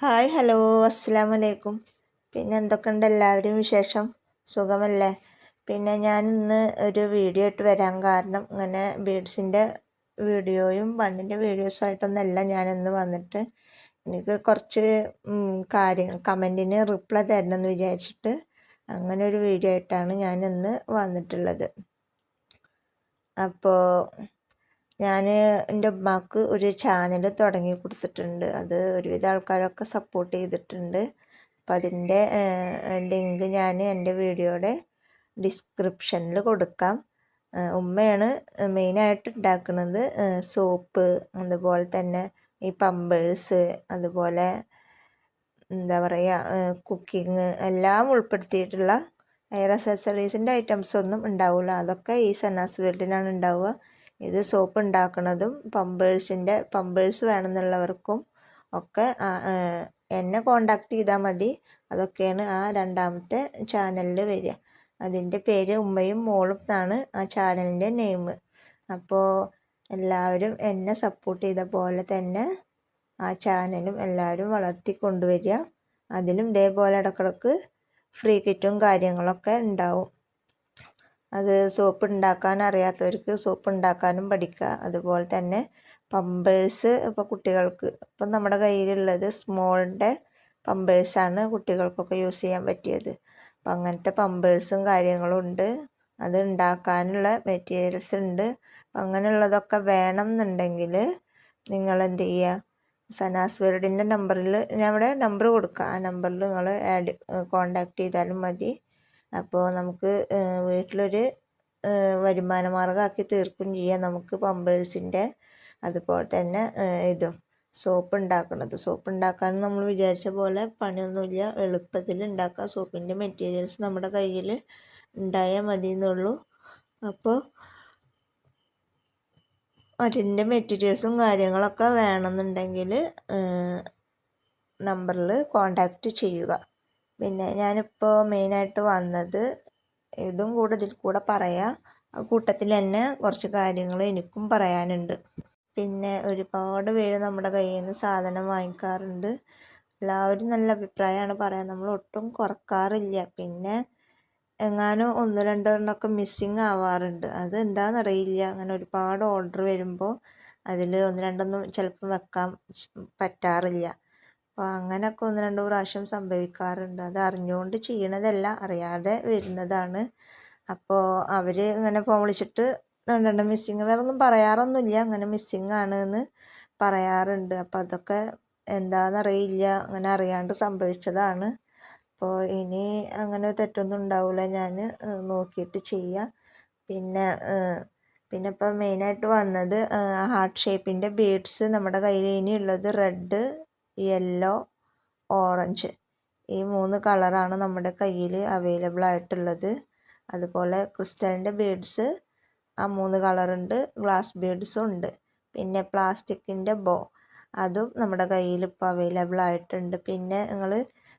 Hi hello അസ്സാം വലൈക്കും പിന്നെ എന്തൊക്കെയുണ്ട് എല്ലാവരും വിശേഷം? സുഖമല്ലേ? പിന്നെ ഞാൻ ഇന്ന് ഒരു വീഡിയോ ഇട്ട് വരാൻ കാരണം ഇങ്ങനെ ബീഡ്സിന്റെ വീഡിയോയും ബണ്ണിന്റെ വീഡിയോസായിട്ടൊന്നല്ല ഞാൻ ഇന്ന് വന്നിട്ട്. എനിക്ക് കുറച്ച് കാര്യങ്ങൾ കമന്റിന് റിപ്ലൈ തരണം എന്ന് വിചാരിച്ചിട്ട് അങ്ങനെ ഒരു വീഡിയോ ആയിട്ടാണ് ഞാൻ ഇന്ന് വന്നിട്ടുള്ളത്. അപ്പോൾ ഞാൻ എന്റെ ഉമ്മാക്ക് ഒരു ചാനൽ തുടങ്ങി കൊടുത്തിട്ടുണ്ട്. അത് ഒരുവിധ ആൾക്കാരൊക്കെ സപ്പോർട്ട് ചെയ്തിട്ടുണ്ട്. അപ്പം അതിന്റെ ലിങ്ക് ഞാൻ എന്റെ വീഡിയോയുടെ ഡിസ്ക്രിപ്ഷനിൽ കൊടുക്കാം. ഉമ്മയാണ് മെയിനായിട്ട് ഉണ്ടാക്കുന്നത് സോപ്പ് അതുപോലെ തന്നെ ഈ പമ്പേഴ്സ് അതുപോലെ എന്താ പറയുക കുക്കിങ് എല്ലാം ഉൾപ്പെടുത്തിയിട്ടുള്ള ഹെയർ അസസറീസിന്റെ ഐറ്റംസ് ഒന്നും ഉണ്ടാവില്ല അതൊക്കെ ഈ സന്നാസ് വേൾഡിലാണ് ഉണ്ടാവുക ഇത് സോപ്പ് ഉണ്ടാക്കുന്നതും പമ്പേഴ്സിന്റെ പമ്പേഴ്സ് വേണമെന്നുള്ളവർക്കും ഒക്കെ എന്നെ കോണ്ടാക്ട് ചെയ്താൽ മതി. അതൊക്കെയാണ് ആ രണ്ടാമത്തെ ചാനലിൽ വരിക. അതിന്റെ പേര് ഉമ്മയും മോളും എന്നാണ് ആ ചാനലിന്റെ നെയിം. അപ്പോൾ എല്ലാവരും എന്നെ സപ്പോർട്ട് ചെയ്ത പോലെ തന്നെ ആ ചാനലും എല്ലാവരും വളർത്തി കൊണ്ടുവരിക. അതിലും ഇതേപോലെ ഇടക്കിടക്ക് ഫ്രീ കിറ്റും കാര്യങ്ങളൊക്കെ ഉണ്ടാവും. അത് സോപ്പ് ഉണ്ടാക്കാൻ അറിയാത്തവർക്ക് സോപ്പ് ഉണ്ടാക്കാനും പഠിക്കുക. അതുപോലെ തന്നെ പമ്പേഴ്സ് ഇപ്പോൾ കുട്ടികൾക്ക് ഇപ്പം നമ്മുടെ കയ്യിലുള്ളത് സ്മോളിന്റെ പമ്പേഴ്സാണ് കുട്ടികൾക്കൊക്കെ യൂസ് ചെയ്യാൻ പറ്റിയത്. അപ്പം അങ്ങനത്തെ പമ്പേഴ്സും കാര്യങ്ങളും ഉണ്ട്. അത് ഉണ്ടാക്കാനുള്ള മെറ്റീരിയൽസ് ഉണ്ട്. അങ്ങനെയുള്ളതൊക്കെ വേണം എന്നുണ്ടെങ്കിൽ നിങ്ങൾ എന്ത് ചെയ്യുക? സനാസ് വേൾഡിന്റെ നമ്പറിൽ ഞാൻ ഇവിടെ നമ്പർ കൊടുക്കാം. ആ നമ്പറിൽ നിങ്ങൾ ആഡ് കോണ്ടാക്ട് ചെയ്താലും മതി. അപ്പോൾ നമുക്ക് വീട്ടിലൊരു വരുമാന മാർഗമാക്കി തീർക്കും ചെയ്യാം നമുക്ക് പമ്പേഴ്സിന്റെ അതുപോലെ തന്നെ ഇതും സോപ്പ് ഉണ്ടാക്കുന്നത് സോപ്പ് ഉണ്ടാക്കാൻ നമ്മൾ വിചാരിച്ച പോലെ പണിയൊന്നുമില്ല. എളുപ്പത്തിൽ ഉണ്ടാക്കാം. സോപ്പിന്റെ മെറ്റീരിയൽസ് നമ്മുടെ കയ്യിൽ ഉണ്ടായാൽ മതി എന്നുള്ളൂ അപ്പോൾ അതിന്റെ മെറ്റീരിയൽസും കാര്യങ്ങളൊക്കെ വേണമെന്നുണ്ടെങ്കിൽ നമ്പറിൽ കോണ്ടാക്റ്റ് ചെയ്യുക. പിന്നെ ഞാനിപ്പോൾ മെയിനായിട്ട് വന്നത് ഇതും കൂടെ ഇതിൽ കൂടെ പറയാം. ആ കൂട്ടത്തിൽ തന്നെ കുറച്ച് കാര്യങ്ങൾ എനിക്കും പറയാനുണ്ട്. പിന്നെ ഒരുപാട് പേര് നമ്മുടെ കയ്യിൽ നിന്ന് സാധനം വാങ്ങിക്കാറുണ്ട്. എല്ലാവരും നല്ല അഭിപ്രായമാണ് പറയാൻ നമ്മൾ ഒട്ടും കുറക്കാറില്ല. പിന്നെ എങ്ങാനും ഒന്ന് രണ്ടെണ്ണമൊക്കെ മിസ്സിങ് ആവാറുണ്ട്. അത് എന്താണെന്നറിയില്ല അങ്ങനെ ഒരുപാട് ഓർഡർ വരുമ്പോൾ അതിൽ ഒന്ന് രണ്ടൊന്നും ചിലപ്പം വെക്കാൻ പറ്റാറില്ല. അപ്പോൾ അങ്ങനെയൊക്കെ ഒന്ന് രണ്ട് പ്രാവശ്യം സംഭവിക്കാറുണ്ട്. അത് അറിഞ്ഞുകൊണ്ട് ചെയ്യണതല്ല അറിയാതെ വരുന്നതാണ്. അപ്പോൾ അവർ ഇങ്ങനെ ഫോൺ വിളിച്ചിട്ട് രണ്ടെണ്ണം മിസ്സിങ് വേറെ ഒന്നും പറയാറൊന്നുമില്ല. അങ്ങനെ മിസ്സിങ് ആണ് എന്ന് പറയാറുണ്ട്. അപ്പോൾ അതൊക്കെ എന്താണെന്നറിയില്ല അങ്ങനെ അറിയാണ്ട് സംഭവിച്ചതാണ്. അപ്പോൾ ഇനി അങ്ങനെ തെറ്റൊന്നും ഉണ്ടാവില്ല ഞാൻ നോക്കിയിട്ട് ചെയ്യാം. പിന്നെ പിന്നെ ഇപ്പോൾ മെയിനായിട്ട് വന്നത് ഹാർട്ട് ഷേപ്പിന്റെ ബീഡ്സ് നമ്മുടെ കയ്യിൽ ഉള്ളത് റെഡ് യെല്ലോ ഓറഞ്ച് ഈ മൂന്ന് കളറാണ് നമ്മുടെ കയ്യിൽ അവൈലബിൾ ആയിട്ടുള്ളത്. അതുപോലെ ക്രിസ്റ്റലിന്റെ ബീഡ്സ് ആ മൂന്ന് കളറുണ്ട് ഗ്ലാസ് ബീഡ്സും ഉണ്ട്. പിന്നെ പ്ലാസ്റ്റിക്കിന്റെ ബോ അതും നമ്മുടെ കയ്യിൽ ഇപ്പോൾ അവൈലബിൾ ആയിട്ടുണ്ട്. പിന്നെ നിങ്ങൾ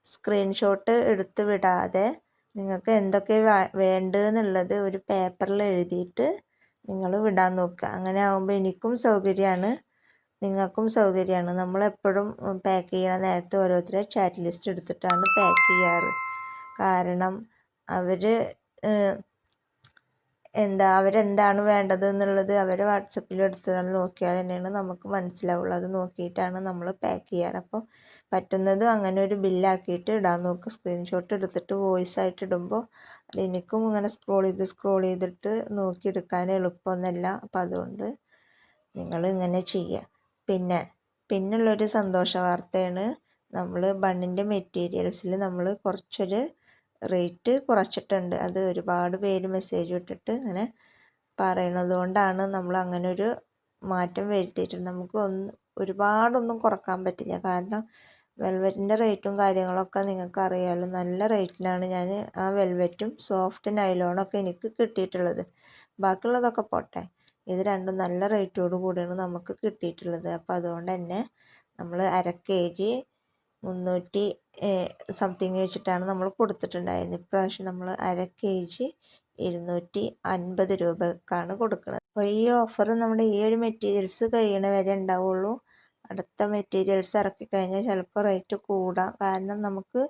സ്ക്രീൻഷോട്ട് എടുത്ത് വിടാതെ നിങ്ങൾക്ക് എന്തൊക്കെ വേണ്ടതെന്നുള്ളത് ഒരു പേപ്പറിൽ എഴുതിയിട്ട് നിങ്ങൾ വിടാൻ നോക്കുക. അങ്ങനെ ആകുമ്പോൾ എനിക്കും സൗകര്യമാണ്. നിങ്ങൾക്കും സൗകര്യമാണ്. നമ്മളെപ്പോഴും പാക്ക് ചെയ്യണ നേരത്തെ ഓരോരുത്തരെ ചാറ്റ് ലിസ്റ്റ് എടുത്തിട്ടാണ് പാക്ക് ചെയ്യാറ്. കാരണം അവർ എന്താ അവരെന്താണ് വേണ്ടത് എന്നുള്ളത് അവരെ വാട്സപ്പിൽ എടുത്താൽ നോക്കിയാൽ തന്നെയാണ് നമുക്ക് മനസ്സിലാവുള്ളൂ. അത് നോക്കിയിട്ടാണ് നമ്മൾ പാക്ക് ചെയ്യാറ്. അപ്പോൾ പറ്റുന്നതും അങ്ങനെ ഒരു ബില്ലാക്കിയിട്ട് ഇടാൻ നോക്കുക സ്ക്രീൻഷോട്ട് എടുത്തിട്ട് വോയിസ് ആയിട്ട് ഇടുമ്പോൾ അത് എനിക്കും ഇങ്ങനെ സ്ക്രോൾ ചെയ്ത് സ്ക്രോൾ ചെയ്തിട്ട് നോക്കിയെടുക്കാൻ എളുപ്പമൊന്നുമല്ല അപ്പോൾ അതുകൊണ്ട് നിങ്ങൾ ഇങ്ങനെ ചെയ്യുക. പിന്നെ പിന്നുള്ളൊരു സന്തോഷ വാർത്തയാണ് നമ്മൾ ബണ്ണിന്റെ മെറ്റീരിയൽസിൽ നമ്മൾ കുറച്ചൊരു റേറ്റ് കുറച്ചിട്ടുണ്ട്. അത് ഒരുപാട് പേര് മെസ്സേജ് ഇട്ടിട്ട് അങ്ങനെ പറയണത് കൊണ്ടാണ് നമ്മൾ അങ്ങനെ ഒരു മാറ്റം വരുത്തിയിട്ടുണ്ട്. നമുക്ക് ഒന്ന് ഒരുപാടൊന്നും കുറയ്ക്കാൻ പറ്റില്ല. കാരണം വെൽവെറ്റിന്റെ റേറ്റും കാര്യങ്ങളൊക്കെ നിങ്ങൾക്ക് അറിയാമല്ലോ നല്ല റേറ്റിനാണ് ഞാൻ ആ വെൽവെറ്റും സോഫ്റ്റ് നൈലോണൊക്കെ എനിക്ക് കിട്ടിയിട്ടുള്ളത്. ബാക്കിയുള്ളതൊക്കെ പോട്ടെ. ഇത് രണ്ടും നല്ല റേറ്റോട് കൂടിയാണ് നമുക്ക് കിട്ടിയിട്ടുള്ളത്. അപ്പോൾ അതുകൊണ്ട് തന്നെ നമ്മൾ അര കെ ജി മുന്നൂറ്റി സംതിങ് വെച്ചിട്ടാണ് നമ്മൾ കൊടുത്തിട്ടുണ്ടായിരുന്നത്. ഇപ്രാവശ്യം നമ്മൾ അര കെ ജി ഇരുന്നൂറ്റി അൻപത് രൂപക്കാണ് കൊടുക്കുന്നത് അപ്പോൾ ഈ ഓഫർ നമ്മുടെ ഈ ഒരു മെറ്റീരിയൽസ് കഴിയണ വരെ ഉണ്ടാവുള്ളൂ. അടുത്ത മെറ്റീരിയൽസ് ഇറക്കി കഴിഞ്ഞാൽ ചിലപ്പോൾ റേറ്റ് കൂടാം. കാരണം നമുക്ക്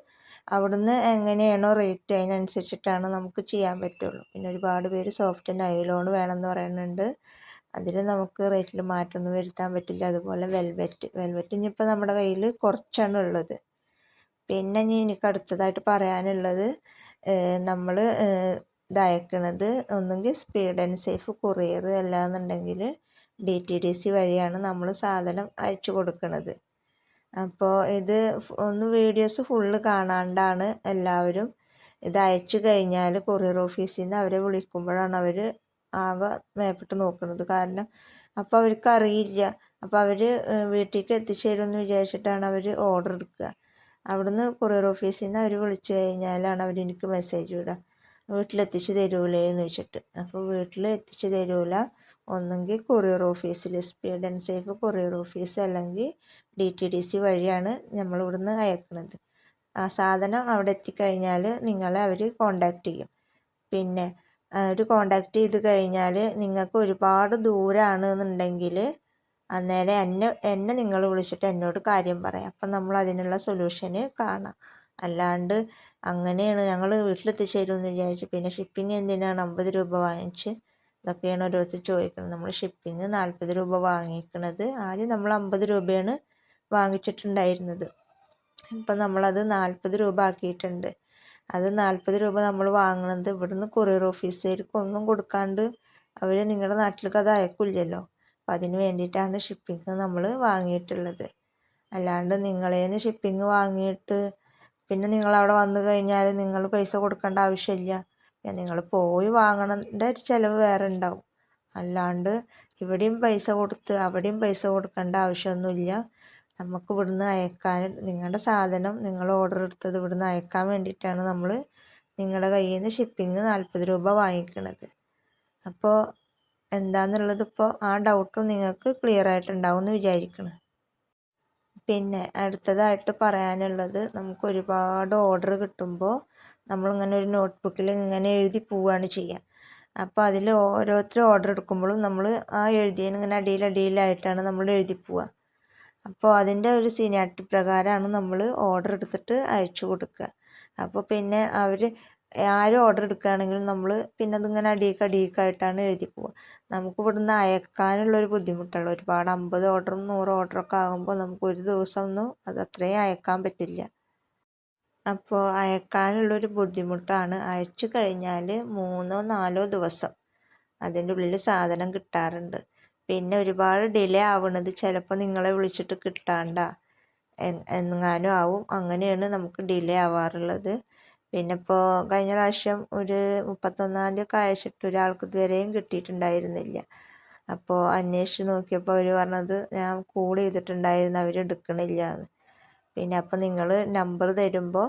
അവിടുന്ന് എങ്ങനെയാണോ റേറ്റ് അതിനനുസരിച്ചിട്ടാണ് നമുക്ക് ചെയ്യാൻ പറ്റുള്ളൂ. പിന്നെ ഒരുപാട് പേര് സോഫ്റ്റ് നൈലോൺ വേണമെന്ന് പറയുന്നുണ്ട്. അതിൽ നമുക്ക് റേറ്റിൽ മാറ്റമൊന്നും വരുത്താൻ പറ്റില്ല. അതുപോലെ വെൽവെറ്റ് വെൽവെറ്റ് ഇനിയിപ്പോൾ നമ്മുടെ കയ്യിൽ കുറച്ചാണ് ഉള്ളത്. പിന്നെ ഇനി എനിക്ക് അടുത്തതായിട്ട് പറയാനുള്ളത് നമ്മൾ ഇതയക്കണത് ഒന്നുകിൽ സ്പീഡ് ആൻഡ് സേഫ് കൊറിയർ അല്ലാന്നുണ്ടെങ്കിൽ ഡി ടി ഡി സി വഴിയാണ് നമ്മൾ സാധനം അയച്ചു കൊടുക്കുന്നത് അപ്പോൾ ഇത് ഒന്ന് വീഡിയോസ് ഫുള്ള് കാണാണ്ടാണ് എല്ലാവരും ഇത് അയച്ചു കഴിഞ്ഞാൽ കൊറിയർ ഓഫീസിൽ നിന്ന് അവരെ വിളിക്കുമ്പോഴാണ് അവർ ആകെ മേപ്പിട്ട് നോക്കുന്നത് കാരണം അപ്പോൾ അവർക്ക് അറിയില്ല അപ്പോൾ അവർ വീട്ടിലേക്ക് എത്തിച്ചേരുമെന്ന് വിചാരിച്ചിട്ടാണ് അവർ ഓർഡർ എടുക്കുക. അവിടുന്ന് കൊറിയർ ഓഫീസിൽ നിന്ന് അവർ വിളിച്ചു കഴിഞ്ഞാലാണ് അവർ എനിക്ക് മെസ്സേജ് വിടുക. വീട്ടിലെത്തിച്ച് തരൂലേ എന്ന് വെച്ചിട്ട് അപ്പോൾ വീട്ടിൽ എത്തിച്ച് തരൂല. ഒന്നെങ്കിൽ കൊറിയർ ഓഫീസിൽ speed and safe courier office അല്ലെങ്കിൽ ഡി ടി ഡി സി വഴിയാണ് നമ്മൾ ഇവിടുന്ന് അയക്കുന്നത് ആ സാധനം അവിടെ എത്തിക്കഴിഞ്ഞാൽ നിങ്ങളെ അവർ കോണ്ടാക്ട് ചെയ്യും. പിന്നെ ഒരു കോണ്ടാക്ട് ചെയ്ത് കഴിഞ്ഞാൽ നിങ്ങൾക്ക് ഒരുപാട് ദൂരമാണ് എന്നുണ്ടെങ്കിൽ അന്നേരം എന്നെ എന്നെ നിങ്ങൾ വിളിച്ചിട്ട് എന്നോട് കാര്യം പറയാം. അപ്പം നമ്മൾ അതിനുള്ള സൊല്യൂഷന് കാണാം. അല്ലാണ്ട് അങ്ങനെയാണ്. ഞങ്ങൾ വീട്ടിലെത്തിച്ച് തരുമെന്ന് വിചാരിച്ചു പിന്നെ ഷിപ്പിംഗ് എന്തിനാണ് അമ്പത് രൂപ വാങ്ങിച്ച്? ഇതൊക്കെയാണ് ഓരോരുത്തർ ചോദിക്കുന്നത് നമ്മൾ ഷിപ്പിംഗ് നാൽപ്പത് രൂപ വാങ്ങിക്കണത്. ആദ്യം നമ്മൾ അമ്പത് രൂപയാണ് വാങ്ങിച്ചിട്ടുണ്ടായിരുന്നത്. ഇപ്പം നമ്മളത് നാൽപ്പത് രൂപ ആക്കിയിട്ടുണ്ട്. അത് നാൽപ്പത് രൂപ നമ്മൾ വാങ്ങുന്നത് ഇവിടുന്ന് കൊറിയർ ഓഫീസുകാർക്ക് ഒന്നും കൊടുക്കാണ്ട് അവർ നിങ്ങളുടെ നാട്ടിലേക്ക് അത് അയക്കില്ലല്ലോ. അപ്പം അതിന് വേണ്ടിയിട്ടാണ് ഷിപ്പിംഗ് നമ്മൾ വാങ്ങിയിട്ടുള്ളത്. അല്ലാണ്ട് നിങ്ങളേന്ന് ഷിപ്പിംഗ് വാങ്ങിയിട്ട് പിന്നെ നിങ്ങൾ അവിടെ വന്നു കഴിഞ്ഞാൽ നിങ്ങൾ പൈസ കൊടുക്കേണ്ട ആവശ്യമില്ല. നിങ്ങൾ പോയി വാങ്ങണതിന്റെ ഒരു ചിലവ് വേറെ ഉണ്ടാവും അല്ലാണ്ട് ഇവിടെയും പൈസ കൊടുത്ത് അവിടെയും പൈസ കൊടുക്കേണ്ട ആവശ്യമൊന്നുമില്ല. നമുക്ക് ഇവിടുന്ന് അയക്കാൻ നിങ്ങളുടെ സാധനം നിങ്ങൾ ഓർഡർ എടുത്തത് ഇവിടുന്ന് അയക്കാൻ വേണ്ടിയിട്ടാണ് നമ്മൾ നിങ്ങളുടെ കയ്യിൽ നിന്ന് ഷിപ്പിംഗ് നാൽപ്പത് രൂപ വാങ്ങിക്കണത്. അപ്പോൾ എന്താണെന്നുള്ളത് ഇപ്പോൾ ആ ഡൗട്ടും നിങ്ങൾക്ക് ക്ലിയർ ആയിട്ടുണ്ടാവും എന്ന് വിചാരിക്കണം. പിന്നെ അടുത്തതായിട്ട് പറയാനുള്ളത് നമുക്ക് ഒരുപാട് ഓർഡർ കിട്ടുമ്പോൾ നമ്മളിങ്ങനെ ഒരു നോട്ട്ബുക്കിൽ ഇങ്ങനെ എഴുതി പോവുകയാണ് ചെയ്യുക. അപ്പോൾ അതിൽ ഓരോരുത്തർ ഓർഡർ എടുക്കുമ്പോഴും നമ്മൾ ആ എഴുതിയതിന് ഇങ്ങനെ അടിയിൽ അടിയിലായിട്ടാണ് നമ്മൾ എഴുതി പോവുക. അപ്പോൾ അതിന്റെ ഒരു സീനിയാരിറ്റി പ്രകാരമാണ് നമ്മൾ ഓർഡർ എടുത്തിട്ട് അയച്ചു കൊടുക്കുക. അപ്പോൾ പിന്നെ അവർ ആരും ഓർഡർ എടുക്കുകയാണെങ്കിലും നമ്മൾ പിന്നെ അതിങ്ങനെ അടിയൊക്കെ അടിയൊക്കെയായിട്ടാണ് എഴുതി പോവുക. നമുക്ക് ഇവിടുന്ന് അയക്കാനുള്ളൊരു ബുദ്ധിമുട്ടുള്ള ഒരുപാട് അമ്പത് ഓർഡറും നൂറ് ഓർഡറൊക്കെ ആകുമ്പോൾ നമുക്ക് ഒരു ദിവസം ഒന്നും അത് അത്രയും അയക്കാൻ പറ്റില്ല. അപ്പോൾ അയക്കാനുള്ളൊരു ബുദ്ധിമുട്ടാണ്. അയച്ചു കഴിഞ്ഞാൽ മൂന്നോ നാലോ ദിവസം അതിന്റെ ഉള്ളിൽ സാധനം കിട്ടാറുണ്ട്. പിന്നെ ഒരുപാട് ഡിലേ ആവുന്നത് ചിലപ്പോൾ നിങ്ങളെ വിളിച്ചിട്ട് കിട്ടാണ്ട. എങ്ങാനും ആവും. അങ്ങനെയാണ് നമുക്ക് ഡിലേ ആവാറുള്ളത്. പിന്നെ ഇപ്പോൾ കഴിഞ്ഞ പ്രാവശ്യം ഒരു മുപ്പത്തൊന്നാം തീയതി ഒക്കെ അയച്ചിട്ട് ഒരാൾക്ക് ഇതുവരെയും കിട്ടിയിട്ടുണ്ടായിരുന്നില്ല. അപ്പോൾ അന്വേഷിച്ച് നോക്കിയപ്പോൾ അവർ പറഞ്ഞത് ഞാൻ കോൾ ചെയ്തിട്ടുണ്ടായിരുന്നു അവർ എടുക്കണില്ല എന്ന് പിന്നെ അപ്പോൾ നിങ്ങൾ നമ്പർ തരുമ്പോൾ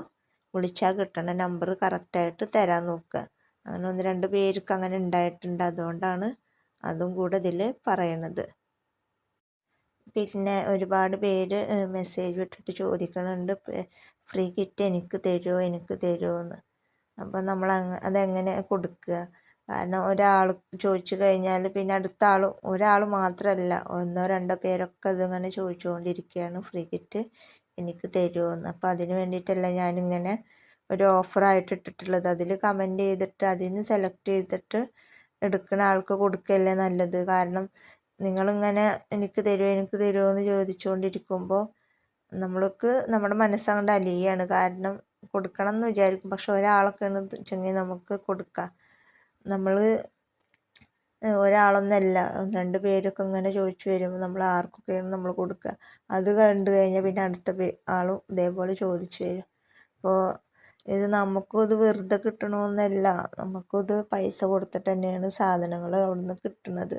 വിളിച്ചാൽ കിട്ടണ നമ്പർ കറക്റ്റായിട്ട് തരാൻ നോക്കുക. അങ്ങനെ ഒന്ന് രണ്ട് പേർക്ക് അങ്ങനെ ഉണ്ടായിട്ടുണ്ട് അതുകൊണ്ടാണ് അതും കൂടെ ഇതിൽ പറയണത്. പിന്നെ ഒരുപാട് പേര് മെസ്സേജ് ഇട്ടിട്ട് ചോദിക്കുന്നുണ്ട് ഫ്രീ കിറ്റ് എനിക്ക് തരുമോ എനിക്ക് തരുമോ എന്ന് അപ്പോൾ നമ്മൾ അതെങ്ങനെ കൊടുക്കുക? കാരണം ഒരാൾ ചോദിച്ചു കഴിഞ്ഞാൽ പിന്നെ അടുത്ത ആൾ ഒരാൾ മാത്രമല്ല ഒന്നോ രണ്ടോ പേരൊക്കെ അതിങ്ങനെ ചോദിച്ചുകൊണ്ടിരിക്കുകയാണ്. ഫ്രീ കിറ്റ് എനിക്ക് തരുമോ എന്ന് അപ്പോൾ അതിന് വേണ്ടിയിട്ടല്ല ഞാനിങ്ങനെ ഒരു ഓഫറായിട്ട് ഇട്ടിട്ടുള്ളത്. അതിൽ കമന്റ് ചെയ്തിട്ട് അതിൽ നിന്ന് സെലക്ട് ചെയ്തിട്ട് എടുക്കുന്ന ആൾക്ക് കൊടുക്കുകയല്ലേ നല്ലത്? കാരണം നിങ്ങളിങ്ങനെ എനിക്ക് തരുമോ എനിക്ക് തരുമോ എന്ന് ചോദിച്ചുകൊണ്ടിരിക്കുമ്പോൾ നമ്മൾക്ക് നമ്മുടെ മനസ്സങ്ങോട്ട് അലിയാണ്. കാരണം കൊടുക്കണം എന്ന് വിചാരിക്കും. പക്ഷെ ഒരാളൊക്കെ വെച്ചെങ്കിൽ നമുക്ക് കൊടുക്കാം. നമ്മൾ ഒരാളൊന്നല്ല. രണ്ട് പേരൊക്കെ ഇങ്ങനെ ചോദിച്ചു വരുമ്പോൾ നമ്മൾ ആർക്കൊക്കെയാണ് നമ്മൾ കൊടുക്കുക അത് കണ്ടു കഴിഞ്ഞാൽ പിന്നെ അടുത്ത ആളും ഇതേപോലെ ചോദിച്ചു വരും. അപ്പോൾ ഇത് നമുക്കും ഇത് വെറുതെ കിട്ടണമെന്നല്ല നമുക്കും ഇത് പൈസ കൊടുത്തിട്ട് തന്നെയാണ് സാധനങ്ങൾ അവിടെ നിന്ന് കിട്ടുന്നത്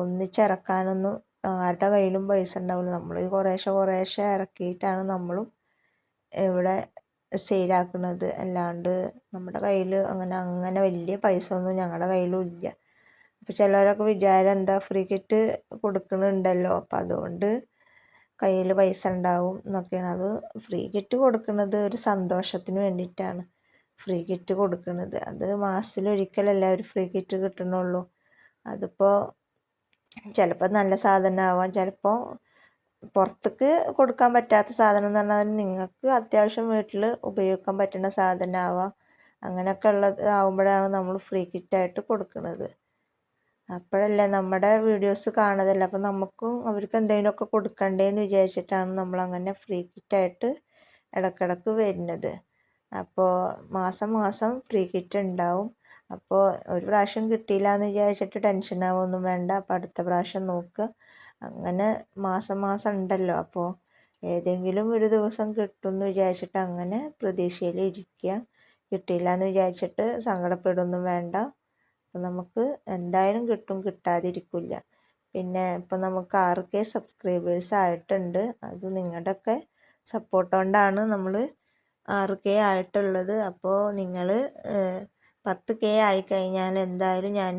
ഒന്നിച്ചിറക്കാനൊന്നും ആരുടെ കയ്യിലും പൈസ ഉണ്ടാവില്ല. നമ്മൾ കുറേശ്ശെ കുറേശ്ശെ ഇറക്കിയിട്ടാണ് നമ്മളും ഇവിടെ സെയിലാക്കുന്നത് അല്ലാണ്ട് നമ്മുടെ കയ്യിൽ അങ്ങനെ അങ്ങനെ വലിയ പൈസ ഒന്നും ഞങ്ങളുടെ കയ്യിലും ഇല്ല. അപ്പോൾ ചിലരൊക്കെ വിചാരം എന്താ ഫ്രീ കിറ്റ് കൊടുക്കുന്നുണ്ടല്ലോ അപ്പം അതുകൊണ്ട് കയ്യിൽ പൈസ ഉണ്ടാവും എന്നൊക്കെയാണ്. അത് ഫ്രീ കിറ്റ് കൊടുക്കുന്നത് ഒരു സന്തോഷത്തിന് വേണ്ടിയിട്ടാണ് ഫ്രീ കിറ്റ് കൊടുക്കുന്നത് അത് മാസത്തിലൊരിക്കലല്ല ഒരു ഫ്രീ കിറ്റ് കിട്ടണുള്ളൂ. അതിപ്പോൾ ചിലപ്പോൾ നല്ല സാധനം ആവാം ചിലപ്പോൾ പുറത്തേക്ക് കൊടുക്കാൻ പറ്റാത്ത സാധനം എന്ന് പറഞ്ഞാൽ നിങ്ങൾക്ക് അത്യാവശ്യം വീട്ടിൽ ഉപയോഗിക്കാൻ പറ്റുന്ന സാധനം ആവാം അങ്ങനെയൊക്കെ ഉള്ളത് ആവുമ്പോഴാണ് നമ്മൾ ഫ്രീ കിറ്റായിട്ട് കൊടുക്കുന്നത്. അപ്പോഴല്ലേ നമ്മുടെ വീഡിയോസ് കാണുന്നതല്ല? അപ്പം നമുക്കും അവർക്ക് എന്തെങ്കിലുമൊക്കെ കൊടുക്കണ്ടേന്ന് വിചാരിച്ചിട്ടാണ് നമ്മൾ അങ്ങനെ ഫ്രീ കിറ്റായിട്ട് ഇടക്കിടക്ക് വരുന്നത്. അപ്പോൾ മാസം മാസം ഫ്രീ കിറ്റ് ഉണ്ടാവും. അപ്പോൾ ഒരു പ്രാവശ്യം കിട്ടിയില്ല എന്ന് വിചാരിച്ചിട്ട് ടെൻഷൻ ആവുകയൊന്നും വേണ്ട. അപ്പോൾ അടുത്ത പ്രാവശ്യം നോക്ക്. അങ്ങനെ മാസം മാസം ഉണ്ടല്ലോ. അപ്പോൾ ഏതെങ്കിലും ഒരു ദിവസം കിട്ടും എന്ന് വിചാരിച്ചിട്ട് അങ്ങനെ പ്രതീക്ഷയിൽ ഇരിക്കുക. കിട്ടിയില്ല എന്ന് വിചാരിച്ചിട്ട് സങ്കടപ്പെടുകയൊന്നും വേണ്ട. അപ്പോൾ നമുക്ക് എന്തായാലും കിട്ടും. കിട്ടാതിരിക്കില്ല. പിന്നെ ഇപ്പോൾ നമുക്ക് ആറ് കെ സബ്സ്ക്രൈബേഴ്സ് ആയിട്ടുണ്ട്. അത് നിങ്ങളുടെയൊക്കെ സപ്പോർട്ട് കൊണ്ടാണ് നമ്മൾ ആറ് കെ ആയിട്ടുള്ളത്. അപ്പോൾ നിങ്ങൾ പത്ത് കെ ആയിക്കഴിഞ്ഞാൽ എന്തായാലും ഞാൻ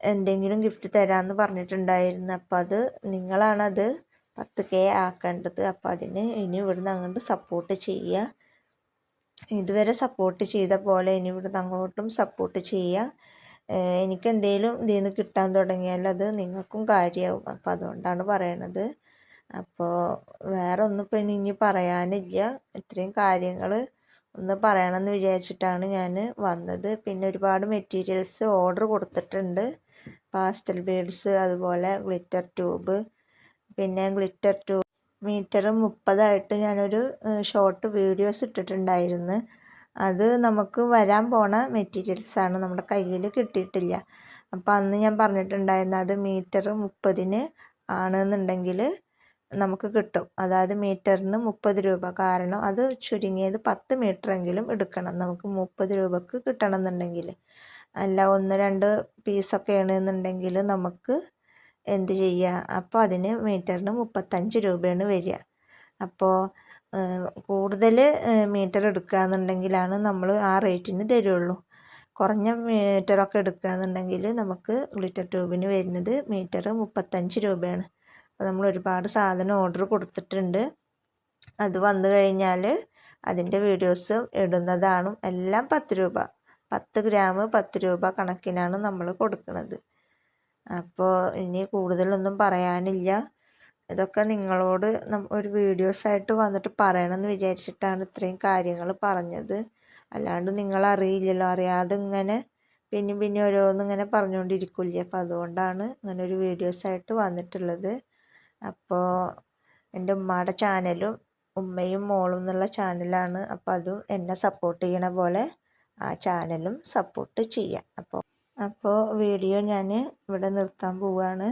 എന്തെങ്കിലും ഗിഫ്റ്റ് തരാമെന്ന് പറഞ്ഞിട്ടുണ്ടായിരുന്നു. അപ്പോൾ അത് നിങ്ങളാണത് പത്ത് കെ ആക്കേണ്ടത്. അപ്പോൾ അതിന് ഇനി ഇവിടുന്ന് അങ്ങോട്ട് സപ്പോർട്ട് ചെയ്യുക ഇതുവരെ സപ്പോർട്ട് ചെയ്ത പോലെ ഇനി ഇവിടുന്ന് അങ്ങോട്ടും സപ്പോർട്ട് ചെയ്യുക എനിക്ക് എന്തെങ്കിലും ഇതിൽ നിന്ന് കിട്ടാൻ തുടങ്ങിയാൽ അത് നിങ്ങൾക്കും കാര്യമാവും അപ്പോൾ അതുകൊണ്ടാണ് പറയണത്. അപ്പോൾ വേറെ ഒന്നും ഇപ്പം ഇനി പറയാനില്ല. ഇത്രയും കാര്യങ്ങൾ ഒന്ന് പറയണമെന്ന് വിചാരിച്ചിട്ടാണ് ഞാൻ വന്നത്. പിന്നെ ഒരുപാട് മെറ്റീരിയൽസ് ഓർഡർ കൊടുത്തിട്ടുണ്ട്. പാസ്റ്റൽ ബീഡ്സ് അതുപോലെ ഗ്ലിറ്റർ ട്യൂബ് പിന്നെ ഗ്ലിറ്റർ ട്യൂബ് മീറ്റർ മുപ്പതായിട്ട് ഞാനൊരു ഷോർട്ട് വീഡിയോസ് ഇട്ടിട്ടുണ്ടായിരുന്നു. അത് നമുക്ക് വരാൻ പോണ മെറ്റീരിയൽസാണ് നമ്മുടെ കയ്യിൽ കിട്ടിയിട്ടില്ല. അപ്പോൾ അന്ന് ഞാൻ പറഞ്ഞിട്ടുണ്ടായിരുന്നു അത് മീറ്റർ മുപ്പതിന് ആണെന്നുണ്ടെങ്കിൽ നമുക്ക് കിട്ടും. അതായത് മീറ്ററിന് മുപ്പത് രൂപ. കാരണം അത് ചുരുങ്ങിയത് പത്ത് മീറ്ററെങ്കിലും എടുക്കണം. നമുക്ക് മുപ്പത് രൂപക്ക് കിട്ടണം എന്നുണ്ടെങ്കിൽ അല്ല ഒന്ന് രണ്ട് പീസൊക്കെ ആണെന്നുണ്ടെങ്കിൽ നമുക്ക് എന്ത് ചെയ്യുക അപ്പോൾ അതിന് മീറ്ററിന് മുപ്പത്തഞ്ച് രൂപയാണ് വരിക. അപ്പോൾ കൂടുതൽ മീറ്റർ എടുക്കുക എന്നുണ്ടെങ്കിലാണ് നമ്മൾ ആ റേറ്റിന് തരുള്ളൂ. കുറഞ്ഞ മീറ്ററൊക്കെ എടുക്കുക എന്നുണ്ടെങ്കിൽ നമുക്ക് ഗ്ലിറ്റർ ട്യൂബിന് വരുന്നത് മീറ്റർ മുപ്പത്തഞ്ച് രൂപയാണ്. അപ്പോൾ നമ്മൾ ഒരുപാട് സാധനം ഓർഡർ കൊടുത്തിട്ടുണ്ട്. അത് വന്നു കഴിഞ്ഞാൽ അതിന്റെ വീഡിയോസ് ഇടുന്നതാണ് എല്ലാം പത്ത് രൂപ. പത്ത് ഗ്രാം പത്ത് രൂപ കണക്കിനാണ് നമ്മൾ കൊടുക്കുന്നത് അപ്പോൾ ഇനി കൂടുതലൊന്നും പറയാനില്ല. ഇതൊക്കെ നിങ്ങളോട് ഒരു വീഡിയോസായിട്ട് വന്നിട്ട് പറയണമെന്ന് വിചാരിച്ചിട്ടാണ് ഇത്രയും കാര്യങ്ങൾ പറഞ്ഞത്. അല്ലാണ്ട് നിങ്ങൾ അറിയില്ലല്ലോ അറിയാതെ ഇങ്ങനെ പിന്നെ പിന്നെ ഓരോന്നും ഇങ്ങനെ പറഞ്ഞുകൊണ്ടിരിക്കില്ലേ അപ്പോൾ അതുകൊണ്ടാണ് ഇങ്ങനെ ഒരു വീഡിയോസായിട്ട് വന്നിട്ടുള്ളത്. അപ്പോൾ എന്റെ ഉമ്മയുടെ ചാനലും ഉമ്മയും മോളും എന്നുള്ള ചാനലാണ്. അപ്പോൾ അതും എന്നെ സപ്പോർട്ട് ചെയ്യണ പോലെ ആ ചാനലും സപ്പോർട്ട് ചെയ്യാം. അപ്പോൾ അപ്പോൾ വീഡിയോ ഞാൻ ഇവിടെ നിർത്താൻ പോവുകയാണ്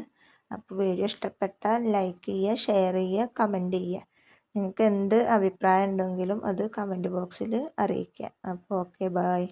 അപ്പോൾ വീഡിയോ ഇഷ്ടപ്പെട്ടാൽ ലൈക്ക് ചെയ്യുക ഷെയർ ചെയ്യുക കമന്റ് ചെയ്യുക. നിങ്ങൾക്ക് എന്ത് അഭിപ്രായം ഉണ്ടെങ്കിലും അത് കമന്റ് ബോക്സിൽ അറിയിക്കുക. അപ്പോൾ ഓക്കെ ബായ്